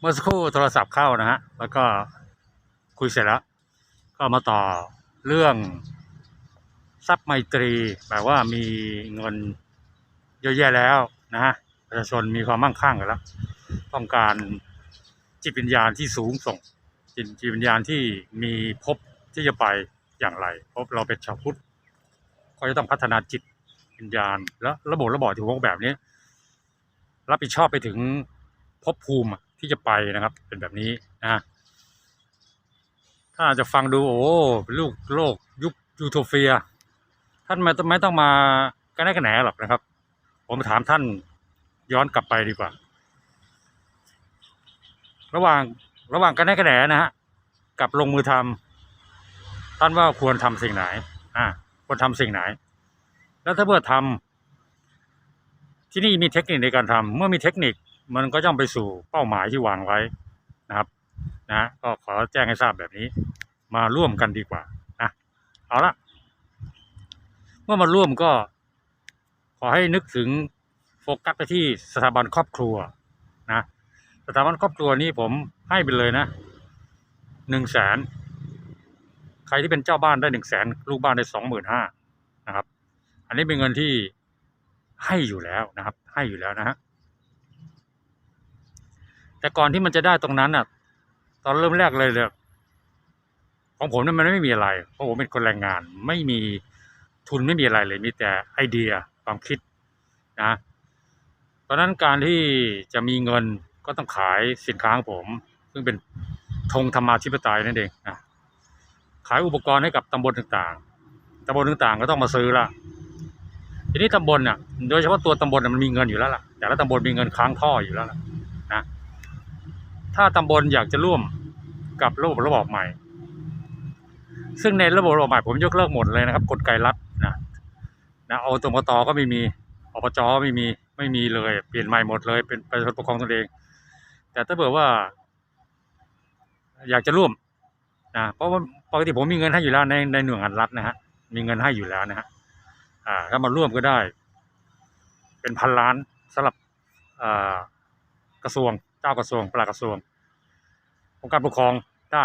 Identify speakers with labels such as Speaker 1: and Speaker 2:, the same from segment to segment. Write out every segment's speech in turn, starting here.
Speaker 1: เมื่อสักครู่โทรศัพท์เข้านะฮะ แล้วก็คุยเสร็จแล้ว ก็มาต่อเรื่องทรัพย์ไมตรีแบบว่ามีเงินเยอะแยะแล้วนะฮะประชาชนมีความมั่งคั่งกันแล้ว ต้องการจิตวิญญาณที่สูงส่ง จิตจิตวิญญาณที่มีภพที่จะไปอย่างไร เพราะเราเป็นชาวพุทธก็จะต้องพัฒนาจิตวิญญาณ และระบบระบอบที่ผมบอกแบบนี้ รับผิดชอบไปถึงภพภูมิ ที่จะไปนะครับ เป็นแบบนี้นะถ้าจะฟังดูโอ้เป็นลูกโลกยุคยูโทเฟีย ท่านไม่ไม่ต้องมากันแน่กันแหนหรอกนะครับ ผมถามท่านย้อนกลับไปดีกว่า ระหว่างระหว่างกันแน่กันแหนนะฮะกับลงมือทำท่านว่าควรทำสิ่งไหน อ่าควรทำสิ่งไหน แล้วถ้าเพื่อทำที่นี่มีเทคนิคในการทำเมื่อมีเทคนิค มันก็ย่อมไปสู่เป้าหมายที่วางไว้นะครับนะก็ขอแจ้งให้ทราบแบบนี้ มาร่วมกันดีกว่านะเอาละเมื่อมาร่วมก็ ขอให้นึกถึงโฟกัสไปที่สถาบันครอบครัวนะสถาบันครอบครัวนี้ผมให้ไปเลยนะหนึ่งแสนใครที่เป็นเจ้าบ้านได้หนึ่งแสนลูกบ้านได้สองหมื่นห้านะครับ อันนี้เป็นเงินที่ให้อยู่แล้วนะครับ ให้อยู่แล้วนะฮะ แต่ก่อนที่มันจะได้ตรงนั้นอะ ตอนเริ่มแรกเลยเนี่ยของผมเนี่ยมันไม่มีอะไร เพราะผมเป็นคนแรงงาน ไม่มีทุนไม่มีอะไรเลยมีแต่ไอเดียความคิดนะเพราะนั้นการที่จะมีเงินก็ต้องขายสินค้าของผม ซึ่งเป็นธงธรรมาธิปไตยนั่นเองนะขายอุปกรณ์ให้กับตำบลต่างๆตำบลต่างๆก็ต้องมาซื้อละทีนี้ตำบลน่ะโดยเฉพาะตัวตำบลมันมีเงินอยู่แล้วล่ะแต่ละตำบลมีเงินค้างท่ออยู่แล้วล่ะ ถ้าตำบลอยากจะร่วมกับระบบระบบใหม่ ซึ่งในระบบระบบใหม่ผมยกเลิกหมดเลยนะครับกฎไกรัฐนะนะเอาตมตก็ไม่มีอบจก็ไม่มีไม่มีเลยเปลี่ยนใหม่หมดเลยเป็นประชาชนปกครองตนเอง แต่ถ้าเผื่อว่า อยากจะร่วมนะเพราะว่าปกติผมมีเงินให้อยู่แล้วในในหน่วยงานรัฐนะฮะมีเงินให้อยู่แล้วนะฮะอ่าถ้ามาร่วมก็ได้ เป็นพันล้านสำหรับอ่ากระทรวง เจ้ากระทรวงปลัดกระทรวงองค์การปกครองได้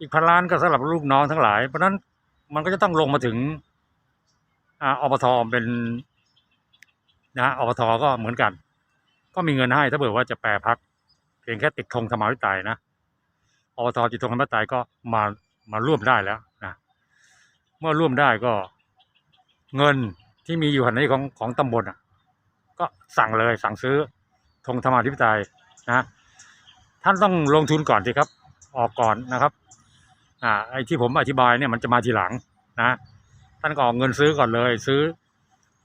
Speaker 1: อีกพันล้านก็สำหรับลูกน้องทั้งหลาย เพราะฉะนั้นมันก็จะต้องลงมาถึงอบทเป็นนะอบทก็เหมือนกัน ก็มีเงินให้ถ้าเผื่อว่าจะแปรพักเพียงแค่ติดธงธรรมาธิปไตยนะอบทติดธงธรรมาธิปไตยก็มามาร่วมได้แล้วนะเมื่อร่วมได้ก็เงินที่มีอยู่ในของของตำบลอะ ก็สั่งเลยสั่งซื้อ ธงธรรมาธิปไตยนะท่านต้องลงทุนก่อนสิครับ ออกก่อนนะครับอ่าไอ้ที่ผมอธิบายเนี่ยมันจะมาทีหลังนะท่านก็ออกเงินซื้อก่อนเลย ซื้อ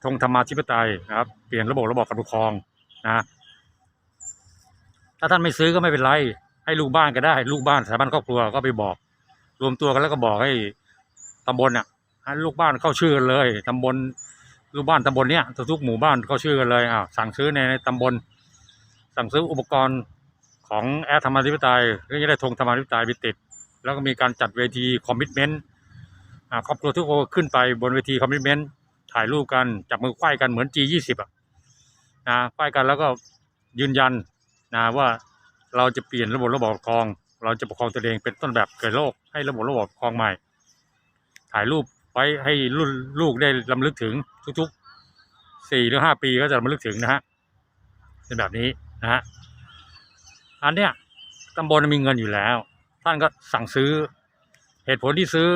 Speaker 1: ธงธรรมาธิปไตยนะครับ เปลี่ยนระบบระบบการปกครองนะถ้าท่านไม่ซื้อก็ไม่เป็นไร ให้ลูกบ้านก็ได้ ลูกบ้านสถาบันครอบครัวก็ไปบอก รวมตัวกันแล้วก็บอกให้ตำบลอะให้ลูกบ้านเข้าชื่อกันเลยตำบลลูกบ้านตำบลเนี้ยทุกหมู่บ้านเข้าชื่อกันเลยอ่าสั่งซื้อในในตำบล สั่งซื้ออุปกรณ์ของแอร์ธรรมาธิปไตยเพื่อจะได้ธงธรรมาธิปไตยไปติด แล้วก็มีการจัดเวทีคอมมิชเมนต์ครอบครัวทุกคนขึ้นไปบนเวทีคอมมิชเมนต์ถ่ายรูปกันจับมือไขว้กันเหมือน G20 อะนะไขว้กันแล้วก็ยืนยันนะว่าเราจะเปลี่ยนระบบระบบปกครอง เราจะปกครองตัวเองเป็นต้นแบบเกิดโลกให้ระบบระบบปกครองใหม่ ถ่ายรูปไว้ให้รุ่นลูกได้ลำลึกถึงทุกๆสี่หรือห้าปีก็จะลำลึกถึงนะฮะเป็นแบบนี้ นะฮะอันเนี้ยตำบลมีเงินอยู่แล้ว ท่านก็สั่งซื้อ เหตุผลที่ซื้อ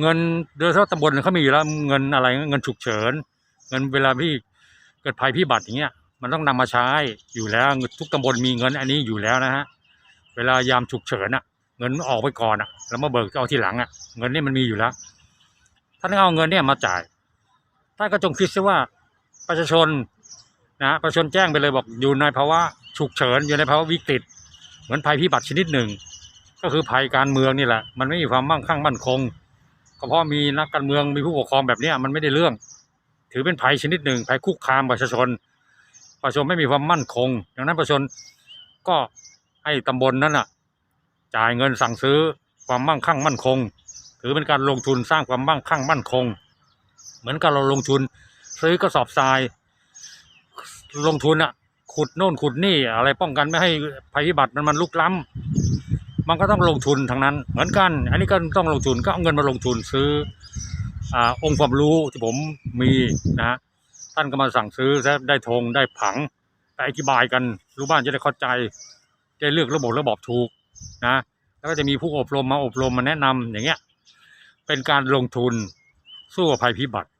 Speaker 1: เงินโดยเฉพาะตำบลเขามีอยู่แล้วเงินอะไรเงินฉุกเฉิน เงินเวลาที่เกิดภัยพิบัติอย่างเงี้ยมันต้องนำมาใช้อยู่แล้วทุกตำบลมีเงินอันนี้อยู่แล้วนะฮะเวลายามฉุกเฉินอะเงินออกไปก่อนอะแล้วมาเบิกเอาทีหลังอะเงินนี่มันมีอยู่แล้วท่านเอาเงินเนี่ยมาจ่ายท่านก็จงคิดซะว่าประชาชนนะประชาชนแจ้งไปเลยบอกอยู่ในภาวะ ฉุกเฉินอยู่ในภาวะวิกฤต เหมือนภัยพิบัติชนิดหนึ่ง ก็คือภัยการเมืองนี่แหละ มันไม่มีความมั่งคั่งมั่นคงก็เพราะมีนักการเมืองมีผู้ปกครองแบบนี้มันไม่ได้เรื่อง ถือเป็นภัยชนิดหนึ่งภัยคุกคามประชาชน ประชาชนไม่มีความมั่นคง ดังนั้นประชาชนก็ให้ตำบลนั้นอะจ่ายเงินสั่งซื้อความมั่งคั่งมั่นคง ถือเป็นการลงทุนสร้างความมั่งคั่งมั่นคง เหมือนกับเราลงทุนซื้อกระสอบทรายลงทุนอะ ขุดโน่นขุดนี่อะไรป้องกันไม่ให้ภัยพิบัติมันมันลุกล้ำมันก็ต้องลงทุนทั้งนั้น เหมือนกัน อันนี้ก็ต้องลงทุนก็เอาเงินมาลงทุนซื้ออองค์ความรู้ที่ผมมีนะท่านก็มาสั่งซื้อได้ธงได้ผังไปอธิบายกันรู้บ้านจะได้เข้าใจจะได้เลือกระบบระบอบถูกนะแล้วก็จะมีผู้อบรมมาอบรมมาแนะนำอย่างเงี้ยเป็นการลงทุนสู้กับภัยพิบัติ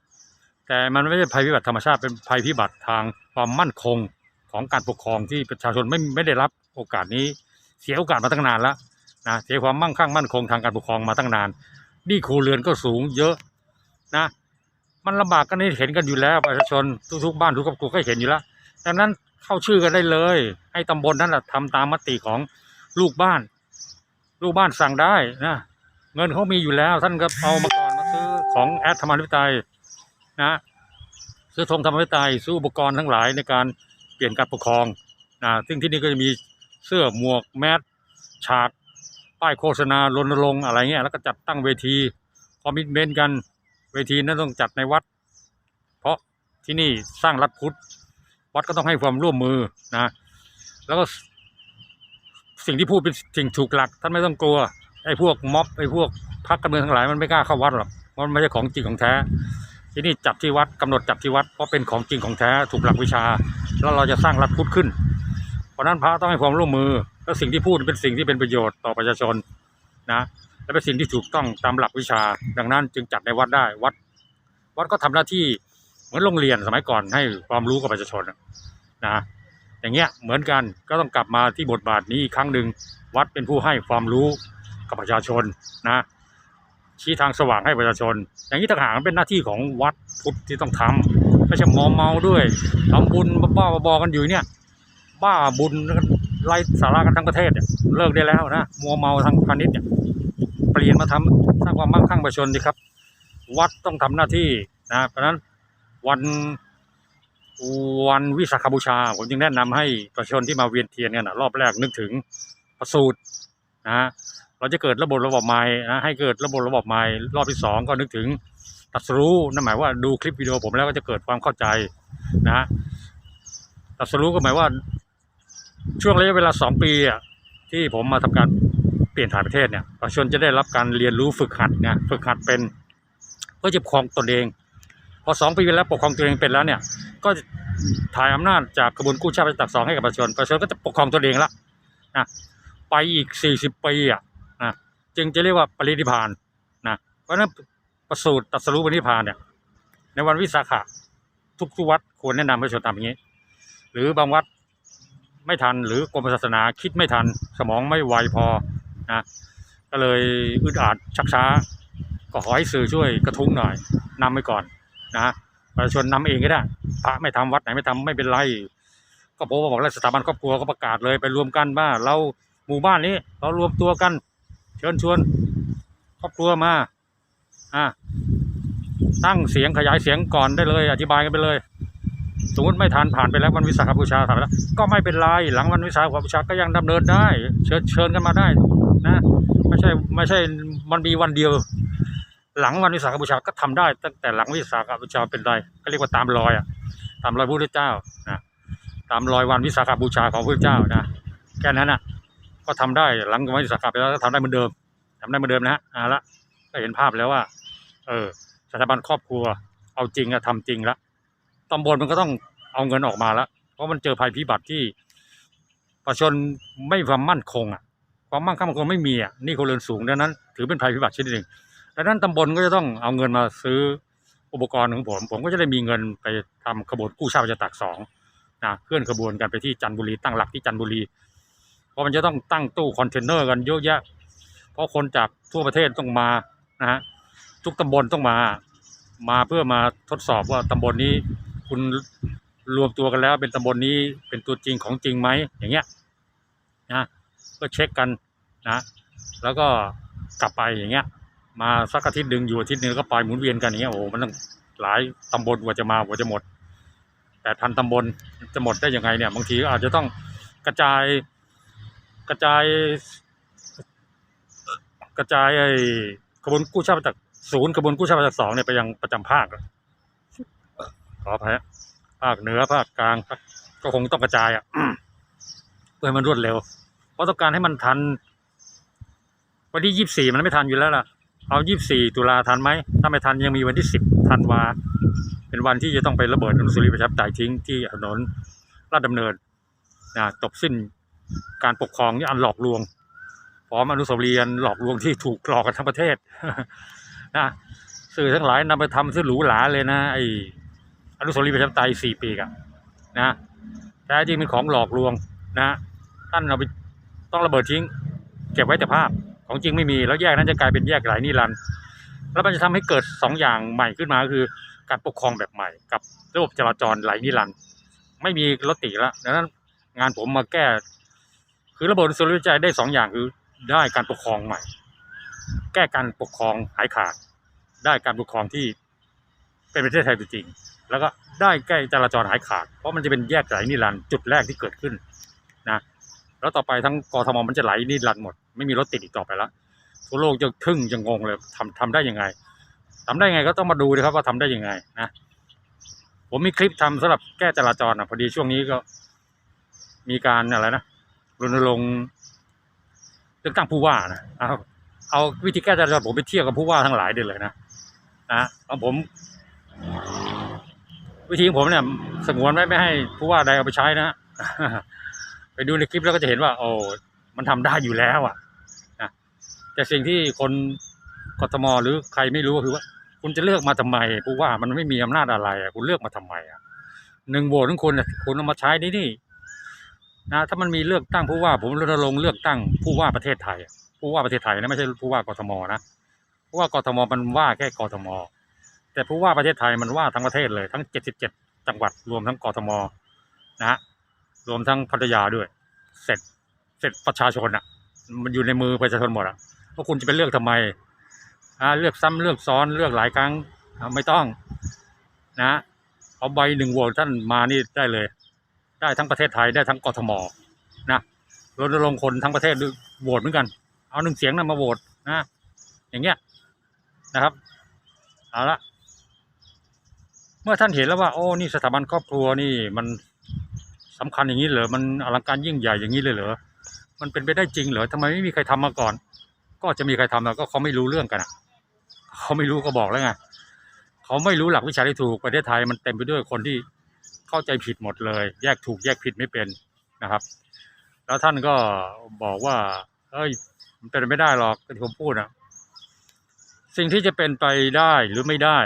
Speaker 1: แต่มันไม่ใช่ภัยพิบัติธรรมชาติเป็นภัยพิบัติทางความมั่นคง ของการปกครองที่ประชาชนไม่ไม่ได้รับโอกาสนี้ เสียโอกาสมาตั้งนานแล้วนะเสียความมั่งคั่งมั่นคงทางการปกครองมาตั้งนานหนี้ครัวเรือนก็สูงเยอะนะ มันลำบากกันนี่เห็นกันอยู่แล้วประชาชนทุกๆบ้านทุกครอบครัวก็เห็นอยู่แล้วดังนั้นเข้าชื่อกันได้เลย ให้ตำบลนั้นแหละทำตามมติของลูกบ้าน ลูกบ้านสั่งได้นะเงินเขามีอยู่แล้ว ท่านก็เอามาก่อนมาซื้อของแอดธรรมาธิปไตยนะซื้อธงธรรมาธิปไตยซื้ออุปกรณ์ทั้งหลายในการ ปลี่ยนการปกครองนะซึ่งที่นี่ก็จะมีเสื้อหมวกแมสฉากป้ายโฆษณารณรงค์อะไรเงี้ยแล้วก็จัดตั้งเวทีคอมมิชเมนต์กันเวทีนั้นต้องจัดในวัด เพราะที่นี่สร้างรัฐพุทธวัดก็ต้องให้ความร่วมมือนะแล้วก็สิ่งที่พูดเป็นสิ่งถูกหลักท่านไม่ต้องกลัวไอ้พวกม็อบไอ้พวกพรรคการเมืองทั้งหลายมันไม่กล้าเข้าวัดหรอกเพราะมันไม่ใช่ของจริงของแท้ ที่นี่จับที่วัดกำหนดจับที่วัดเพราะเป็นของจริงของแท้ถูกหลักวิชา แล้วเราจะสร้างรัฐพุทธขึ้น เพราะนั้นพระต้องให้ความร่วมมือ แล้วสิ่งที่พูดเป็นสิ่งที่เป็นประโยชน์ต่อประชาชนนะและเป็นสิ่งที่ถูกต้องตามหลักวิชา ดังนั้นจึงจัดในวัดได้วัด วัดก็ทำหน้าที่เหมือนโรงเรียนสมัยก่อนให้ความรู้กับประชาชนนะอย่างเงี้ยเหมือนกันก็ต้องกลับมาที่บทบาทนี้อีกครั้งหนึ่งวัดเป็นผู้ให้ความรู้กับประชาชนนะชี้ทางสว่างให้ประชาชน อย่างนี้ต่างหากเป็นหน้าที่ของวัดพุทธที่ต้องทำ ไม่ใช่มอมเมาด้วยทำบุญบ้าบอกันอยู่เนี่ย บ้าบุญไร้สาระกันทั้งประเทศเนี่ยเลิกได้แล้วนะมัวเมาทางพาณิชย์เนี่ยเปลี่ยนมาทำสร้างความมั่งคั่งประชาชนดีครับ วัดต้องทำหน้าที่นะเพราะนั้นวันวันวิสาขบูชา ผมจึงแนะนำให้ประชาชนที่มาเวียนเทียนกันนะรอบแรกนึกถึงประสูตรนะเราจะเกิดระบบระบบใหม่นะให้เกิดระบบระบบใหม่รอบที่สองก็นึกถึง ตรัสรู้นั่นหมายว่าดูคลิปวิดีโอผมแล้วก็จะเกิดความเข้าใจนะฮะตรัสรู้ก็หมายว่า ช่วงระยะเวลาสองปีอะที่ผมมาทำการเปลี่ยนถ่ายประเทศเนี่ยประชาชนจะได้รับการเรียนรู้ฝึกหัดเนี่ยฝึกหัดเป็นเพื่อจะปกครองตนเอง พอสองปีไปแล้วปกครองตัวเองเป็นแล้วเนี่ย ก็ถ่ายอำนาจจากกระบวนกู้ชาติประจักษ์สองให้กับประชาชนประชาชนก็จะปกครองตัวเองละนะไปอีกสี่สิบปีอะนะจึงจะเรียกว่าปรินิพานนะเพราะฉะนั้น ประสูติตรัสรู้ปรินิพานเนี่ย ในวันวิสาขะทุกทุกวัดควรแนะนำประชาชนทำอย่างนี้ หรือบางวัดไม่ทันหรือกรมศาสนาคิดไม่ทัน สมองไม่ไวพอนะก็เลยอึดอัดชักช้า ก็ขอให้สื่อช่วยกระทุ้งหน่อยนำไปก่อนนะประชาชนนำเองก็ได้พระไม่ทำวัดไหนไม่ทำไม่เป็นไร ก็ผมบอกแล้วสถาบันครอบครัวก็ประกาศเลยไปรวมกันว่าเราหมู่บ้านนี้ เรารวมตัวกัน เชิญชวน ครอบครัวมา อ่าตั้งเสียงขยายเสียงก่อนได้เลย อธิบายกันไปเลยสมมติไม่ทันผ่านไปแล้ววันวิสาขบูชาผ่านไปแล้วก็ไม่เป็นไรหลังวันวิสาขบูชาก็ยังดำเนินได้ เชิญเชิญกันมาได้นะไม่ใช่ไม่ใช่มันมีวันเดียว หลังวันวิสาขบูชาก็ทำได้ ตั้งแต่หลังวิสาขบูชาเป็นไรก็เรียกว่าตามรอยอะตามรอยพระพุทธเจ้านะตามรอยวันวิสาขบูชาของพระพุทธเจ้านะแค่นั้นอะ ก็ทำได้หลังวันวิสาขไปแล้วก็ทำได้เหมือนเดิมทำได้เหมือนเดิมนะฮะเอาละก็เห็นภาพแล้วว่า เออสถาบันครอบครัว เอาจริงอะทำจริงละตำบลมันก็ต้องเอาเงินออกมาล้วเพราะมันเจอภัยพิบัติที่ประชาชนไม่ความมั่นคงอะความมั่งคั่งมันคงไม่มีอะนี่คนเรือนสูงดังนั้น ถือเป็นภัยพิบัติชนิดหนึ่งดังนั้นตำบลก็จะต้องเอาเงินมาซื้ออุปกรณ์ของผม ผมก็จะได้มีเงินไปทำขบวนกู้ชาติประตากสองนะเคลื่อนขบวนกันไปที่จันทบุรีตั้งหลักที่จันทบุรี เพราะมันจะต้องตั้งตู้คอนเทนเนอร์กันเยอะแยะ เพราะคนจากทั่วประเทศต้องมานะฮะ ทุกตำบลต้องมา มาเพื่อมาทดสอบว่าตำบลนี้ คุณรวมตัวกันแล้ว เป็นตำบลนี้เป็นตัวจริงของจริงไหมอย่างเงี้ยนะก็เช็คกันนะ แล้วก็กลับไปอย่างเงี้ย มาสักอาทิตย์หนึ่งอยู่อาทิตย์หนึ่งก็ไปหมุนเวียนกันอย่างเงี้ยโอ้โหมันต้องหลายตำบลกว่าจะมากว่าจะหมดแปดพันตำบลจะหมดได้ยังไงเนี่ยบางทีอาจจะต้องกระจายกระจาย กระจายไอ้กระบวนกู้ชาติจาก ศูนย์กระบวนกู้ชาติจากสองเนี่ยไปยังประจำภาคขออภัยภาคเหนือภาคกลางก็คงต้องกระจายอะเพื่อมันรวดเร็ว เพราะต้องการให้มันทัน วันที่ยี่สิบสี่มันไม่ทันอยู่แล้วล่ะ เอายี่สิบสี่ตุลาทันไหมถ้าไม่ทันยังมีวันที่สิบธันวาเป็นวันที่จะต้องไประเบิดอนุสาวรีย์ประชาธิปไตยทิ้งที่ถนนลาดดำเนินนะจบสิ้นการปกครองที่อันหลอกลวงพร้อมอนุสาวรีย์อันหลอกลวงที่ถูกหลอกกันทั้งประเทศ นะสื่อทั้งหลายนำไปทำซื้อหรูหราเลยนะไออนุสาวรีย์ประชาธิปไตยสี่ปีกอะนะแท้จริงเป็นของหลอกลวงนะท่านเอาไปต้องระเบิดทิ้ง เก็บไว้แต่ภาพของจริงไม่มีแล้วแยกนั้นจะกลายเป็นแยกหลายนิรันดร์แล้วมันจะทำให้เกิดสองอย่างใหม่ขึ้นมาคือการปกครองแบบใหม่ กับระบบจราจรหลายนิรันดร์ไม่มีรถติแล้วดังนั้นงานผมมาแก้ คือระบบสุริยใจได้สองอย่างคือได้การปกครองใหม่ แก้การปกครองหายขาด ได้การปกครองที่เป็นประเทศไทยจริง แล้วก็ได้แก้จราจรหายขาด เพราะมันจะเป็นแยกไหลนิรันจุดแรกที่เกิดขึ้นนะแล้วต่อไปทั้งกทมมันจะไหลนิรันหมด ไม่มีรถติดอีกต่อไปแล้วทั่วโลกจะทึ่งจะงงเลยทำทำได้ยังไงทำได้ยังไงก็ต้องมาดูนะครับว่าทำได้ยังไงนะผมมีคลิปทำสำหรับแก้จราจรอะพอดีช่วงนี้ก็ มีการอะไรนะรณรงค์เลือกตั้งผู้ว่านะเอา เอาวิธีแก้จราจรผมไปเทียบกับผู้ว่าทั้งหลายได้เลยนะนะของผม วิธีของผมเนี่ยสงวนไว้ไม่ให้ผู้ว่าใดเอาไปใช้นะไปดูในคลิปแล้วก็จะเห็นว่า โอ้มันทำได้อยู่แล้วอะนะแต่สิ่งที่คนกทมหรือใครไม่รู้ก็คือว่า คุณจะเลือกมาทำไมผู้ว่ามันไม่มีอำนาจอะไรอะคุณเลือกมาทำไมอะหนึ่งโหวตของคุณคุณเอามาใช้นี่นี่นะถ้ามันมีเลือกตั้งผู้ว่า ผมรณรงค์เลือกตั้งผู้ว่าประเทศไทยอะ ผู้ว่าประเทศไทยนะไม่ใช่ผู้ว่ากทมนะผู้ว่ากทมมันว่าแค่กทม แต่ผู้ว่าประเทศไทยมันว่าทั้งประเทศเลยทั้งเจ็ดสิบเจ็ดจังหวัดรวมทั้งกทมนะฮะรวมทั้งพัทยาด้วย เสร็จเสร็จประชาชนอะ มันอยู่ในมือประชาชนหมดอะพวกคุณจะไปเลือกทำไมอ่าเลือกซ้ำเลือกซ้อนเลือกหลายครั้งไม่ต้องนะเอาใบหนึ่งโหวตท่านมานี่ได้เลย ได้ทั้งประเทศไทยได้ทั้งกทมนะรณรงค์คนทั้งประเทศโหวตเหมือนกัน เอาหนึ่งเสียงนะมาโหวตนะ อย่างเงี้ยนะครับเอาละเมื่อท่านเห็นแล้วว่าโอ้นี่สถาบันครอบครัวนี่มันสำคัญอย่างนี้เหรอมันอลังการยิ่งใหญ่อย่างนี้เลยเหรอมันเป็นไปได้จริงเหรอทำไมไม่มีใครทำมาก่อน ก็จะมีใครทำแล้วก็เขาไม่รู้เรื่องกันอะเขาไม่รู้ก็บอกแล้วไงเขาไม่รู้หลักวิชาที่ถูกประเทศไทยมันเต็มไปด้วยคนที่เข้าใจผิดหมดเลย แยกถูกแยกผิดไม่เป็นนะครับ แล้วท่านก็บอกว่า เอ้ย มันเป็นไม่ได้หรอกที่ผมพูดอะสิ่งที่จะเป็นไปได้หรือไม่ได้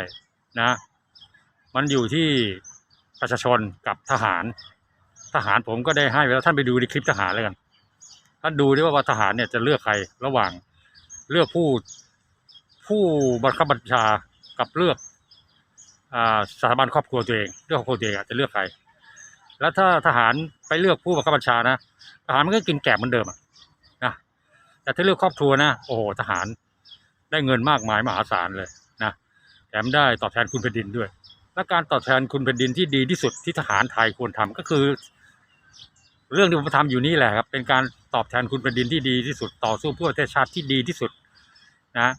Speaker 1: นะ มันอยู่ที่ประชาชนกับทหาร ทหารผมก็ได้ให้ไปแล้วท่านไปดูในคลิปทหารเลยกันท่านดูดิว่าว่าทหารเนี่ยจะเลือกใครระหว่างเลือกผู้ผู้บังคับบัญชากับเลือกอ่าสถาบันครอบครัวตัวเองเลือกครอบครัวตัวเองจะเลือกใคร แล้วถ้าทหารไปเลือกผู้บังคับบัญชานะทหารมันก็กินแกะเหมือนเดิมอะนะ แต่ถ้าเลือกครอบครัวนะโอ้โหทหารได้เงินมากมายมหาศาลเลยนะแถมได้ตอบแทนคุณแผ่นดินด้วย และการตอบแทนคุณแผ่นดินที่ดีที่สุดที่ทหารไทยควรทำก็คือ เรื่องที่ผมทำอยู่นี่แหละครับเป็นการตอบแทนคุณแผ่นดินที่ดีที่สุดต่อสู้เพื่อประเทศชาติที่ดีที่สุดนะ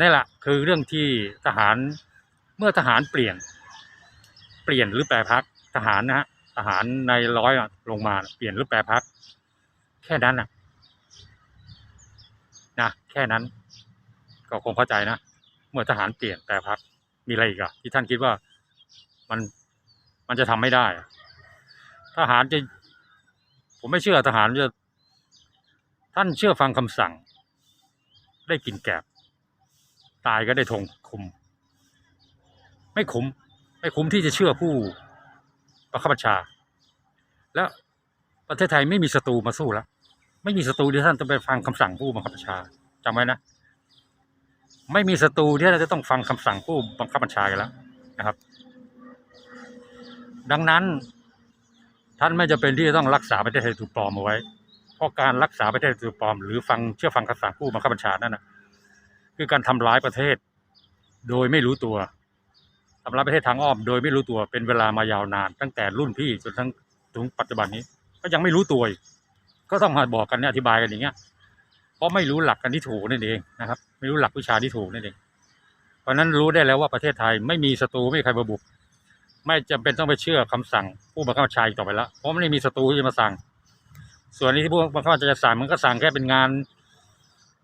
Speaker 1: นี่แหละคือเรื่องที่ทหารเมื่อทหารเปลี่ยน เปลี่ยนหรือแปรพักทหารนะฮะทหารในร้อยลงมาเปลี่ยนหรือแปรพักแค่นั้นนะนะ แค่นั้น ก็คงเข้าใจนะ เมื่อทหารเปลี่ยนแปรพักมีอะไรอีกอะที่ท่านคิดว่ามันมันจะทำไม่ได้ ทหารจะ ผมไม่เชื่อทหารจะ ท่านเชื่อฟังคำสั่ง ได้กินแกบตายก็ได้ทงคุม ไม่คุ้ม ไม่คุ้มที่จะเชื่อผู้บังคับบัญชา แล้วประเทศไทยไม่มีศัตรูมาสู้แล้ว ไม่มีศัตรูที่ท่านจะไปฟังคำสั่งผู้บังคับบัญชา จำไว้นะ ไม่มีศัตรูที่เราจะต้องฟังคำสั่งผู้บังคับบัญชากันแล้วนะครับ ดังนั้น ท่านไม่จะเป็นที่จะต้องรักษาประเทศไทยถูกปลอมเอาไว้ เพราะการรักษาประเทศไทยถูกปลอม หรือฟังเชื่อฟังคำสั่งผู้บังคับบัญชานั่นนะคือการทำร้ายประเทศ โดยไม่รู้ตัวทำร้ายประเทศทางอ้อม โดยไม่รู้ตัวเป็นเวลามายาวนาน ตั้งแต่รุ่นพี่จนทั้งถึงปัจจุบันนี้ ก็ยังไม่รู้ตัวกก็ต้องมาบอกกันเนี่ยอธิบายกันอย่างเงี้ย เพราะไม่รู้หลักกันที่ถูกนั่นเองนะครับ ไม่รู้หลักวิชาที่ถูกนั่นเอง เพราะนั้นรู้ได้แล้วว่าประเทศไทยไม่มีศัตรูไม่มีใครบุก ไม่จำเป็นต้องไปเชื่อคำสั่งผู้บังคับบัญชาต่อไปแล้วเพราะไม่ได้มีศัตรูที่จะมาสั่ง ส่วนนี้ที่ผู้บังคับบัญชาจะสั่งมันก็สั่งแค่เป็นงาน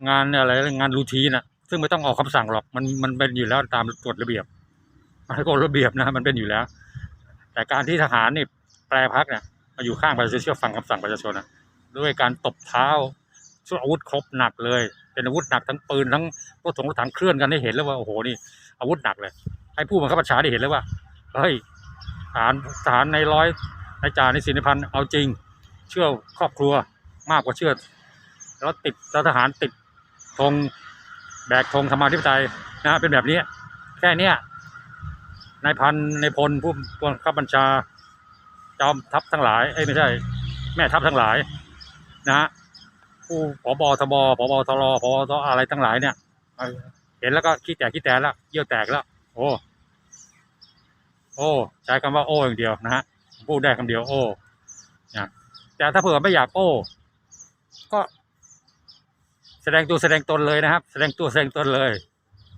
Speaker 1: งานอะไรงานรูทีนะซึ่งไม่ต้องออกคำสั่งหรอกมันมันเป็นอยู่แล้วตามกฎระเบียบมันกฎระเบียบนะมันเป็นอยู่แล้ว แต่การที่ทหารนี่แปรพักเนี่ยมาอยู่ข้างประชาชนเชื่อฟังคำสั่งประชาชนนะด้วยการตบเท้า ชุดอาวุธครบหนักเลย เป็นอาวุธหนักทั้งปืนทั้งรถถงรถถังเคลื่อนกันได้เห็นแล้วว่าโอ้โหนี่อาวุธหนักเลยให้ผู้บังคับบัญชาได้เห็นเลยว่าเฮ้ยทหารทหารในร้อยในจ่าในสินพันเอาจริง เชื่อครอบครัวมากกว่าเชื่อแล้วติดแล้วทหารติดธงแบกธงธรรมาธิปไตยนะฮะเป็นแบบนี้ แค่เนี้ยนายพันนายพลผู้บังคับบัญชาจอมทัพทั้งหลายเอ้ไม่ใช่ แม่ทัพทั้งหลายนะฮะ ผู้ผบทบผบทรผบทอะไรทั้งหลายเนี่ยเห็นแล้วก็ขี้แตกขี้แตกแล้วเยี่ยวแตกแล้ว โอ้ โอ้ ใช้คำว่าโอ้อย่างเดียวนะฮะพูดได้คำเดียวโอ้นะแต่ถ้าเผื่อไม่อยากโอ้ ก็ แสดงตัวแสดงตนเลยนะครับ แสดงตัวแสดงตนเลย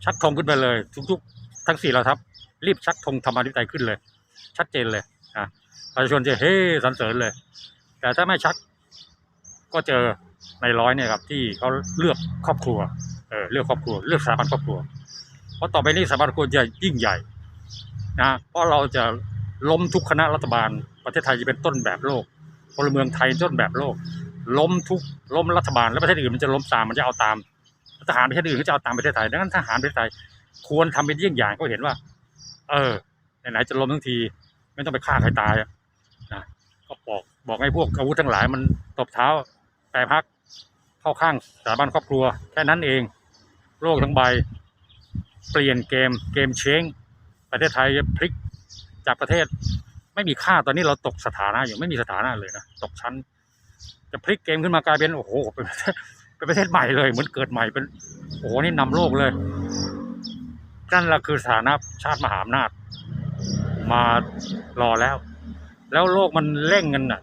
Speaker 1: ชักธงขึ้นไปเลยทุกๆ ทั้งสี่เราทัพรีบชักธงธรรมาธิปไตยขึ้นเลย ชัดเจนเลยอะประชาชนจะเฮ้สรรเสริญเลย แต่ถ้าไม่ชักก็เจอ ในร้อยเนี่ยครับที่เขาเลือกครอบครัวเออเลือกครอบครัว เลือกสถาบันครอบครัว เพราะต่อไปนี้สถาบันครอบครัวจะยิ่งใหญ่นะเพราะเราจะล้มทุกคณะรัฐบาล ประเทศไทยจะเป็นต้นแบบโลกพลเมืองไทยต้นแบบโลก ล้มทุกล้มรัฐบาลแล้วประเทศอื่นมันจะล้มตามมันจะเอาตามทหารประเทศอื่นก็จะเอาตามประเทศไทยดังนั้นทหารประเทศไทยควรทำเป็นเยี่ยงอย่างก็เห็นว่า เออไหนๆจะล้มทั้งที ไม่ต้องไปฆ่าใครตายนะก็บอกบอกให้พวกอาวุธทั้งหลายมันตบเท้า แปรพักเข้าข้างสถาบันครอบครัว แค่นั้นเอง โลกทั้งใบ เปลี่ยนเกมเกมเชงประเทศไทยจะพลิกจากประเทศไม่มีค่าตอนนี้เราตกสถานะอยู่ไม่มีสถานะเลยนะตกชั้น จะพลิกเกมขึ้นมากลายเป็นโอ้โหเป็นประเทศเป็นประเทศใหม่เลย เหมือนเกิดใหม่เป็นโอ้โหนี่นำโลกเลยนั่นแหละคือสถานะชาติมหาอำนาจ มารอแล้ว แล้วโลกมันเร่งกันน่ะ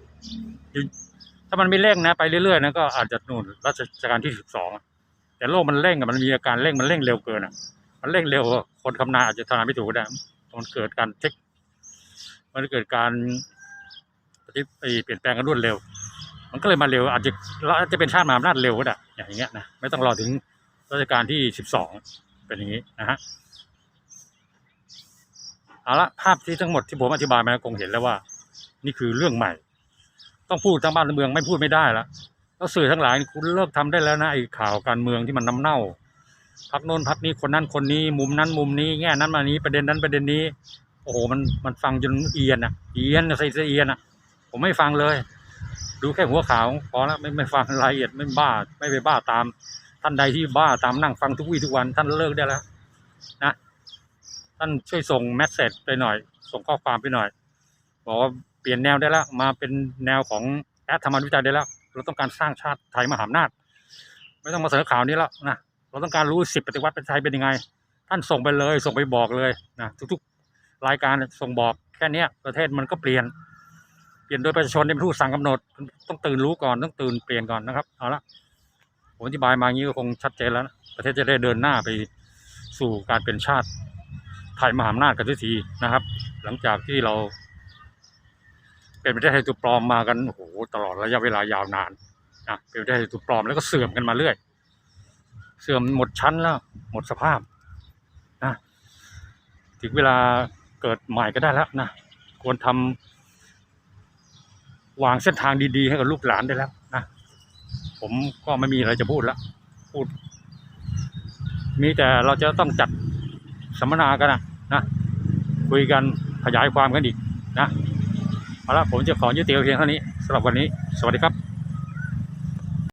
Speaker 1: ถ้ามันไม่เร่งนะไปเรื่อยๆนะก็อาจจะนู่นรัชกาลที่สิบสองแต่โลกมันเร่งอะมันมีอาการเร่งมันเร่งเร็วเกินอะมันเร่งเร็วคนคำนาอาจจะทำนายไม่ถูกก็ได้มันเกิดการเทคมันเกิดการที่เปลี่ยนแปลงกันรวดเร็ว มันก็เลยมาเร็ว อาจจะเราอาจจะเป็นชาติมหาอำนาจเร็วก็ได้อย่างเงี้ยนะไม่ต้องรอถึงรัชกาลที่สิบสองเป็นอย่างนี้นะฮะเอาละภาพที่ทั้งหมดที่ผมอธิบายมาคงเห็นแล้วว่า นี่คือเรื่องใหม่ ต้องพูดทั้งบ้านทั้งเมืองไม่พูดไม่ได้ละแล้วสื่อทั้งหลายคุณเลิกทำได้แล้วนะไอ้ข่าวการเมืองที่มันน้ำเน่าพักโน้นพักนี้คนนั้นคนนี้ มุมนั้นมุมนี้แง่นั้นมานี้ประเด็นนั้นประเด็นนี้ โอ้โหมันมันฟังจนเอียนอะเอียนใส่เอียนอะ ผมไม่ฟังเลย ดูแค่หัวข่าวพอแล้วไม่ไม่ฟังรายละเอียดไม่บ้าไม่ไปบ้าตาม ท่านใดที่บ้าตามนั่งฟังทุกวี่ทุกวัน ท่านเลิกได้แล้วนะท่านช่วยส่งแมสเซจไปหน่อย ส่งข้อความไปหน่อยบอกว่า เปลี่ยนแนวได้แล้ว มาเป็นแนวของแอดธรรมวิจัยได้แล้ว เราต้องการสร้างชาติไทยมหาอำนาจ ไม่ต้องมาเสนอข่าวนี้แล้วนะเราต้องการรู้สิบปฏิวัติประเทศไทยเป็นยังไง ท่านส่งไปเลย ส่งไปบอกเลยนะทุกๆ รายการส่งบอกแค่เนี้ยประเทศมันก็เปลี่ยน เปลี่ยนโดยประชาชนเป็นผู้สั่งกำหนดต้องตื่นรู้ก่อนต้องตื่นเปลี่ยนก่อนนะครับเอาละผมอธิบายมาอย่างนี้ก็คงชัดเจนแล้วนะประเทศจะได้เดินหน้าไปสู่การเป็นชาติไทยมหาอำนาจกันทุกทีนะครับ หลังจากที่เรา เป็นประเทศไทยตัวปลอมมากันโอ้โหตลอดระยะเวลายาวนานนะเป็นประเทศไทยตัวปลอมแล้วก็เสื่อมกันมาเรื่อย เสื่อมหมดชั้นแล้ว หมดสภาพนะถึงเวลาเกิดใหม่ก็ได้แล้วนะควรทำวางเส้นทางดีๆ ให้กับลูกหลานได้แล้วนะผมก็ไม่มีอะไรจะพูดแล้วพูด มีแต่เราจะต้องจัดสัมมนากันนะนะคุยกันขยายความกันอีกนะ เอาละผมจะขอยุติเพียงเท่านี้สำหรับวันนี้ สวัสดีครับ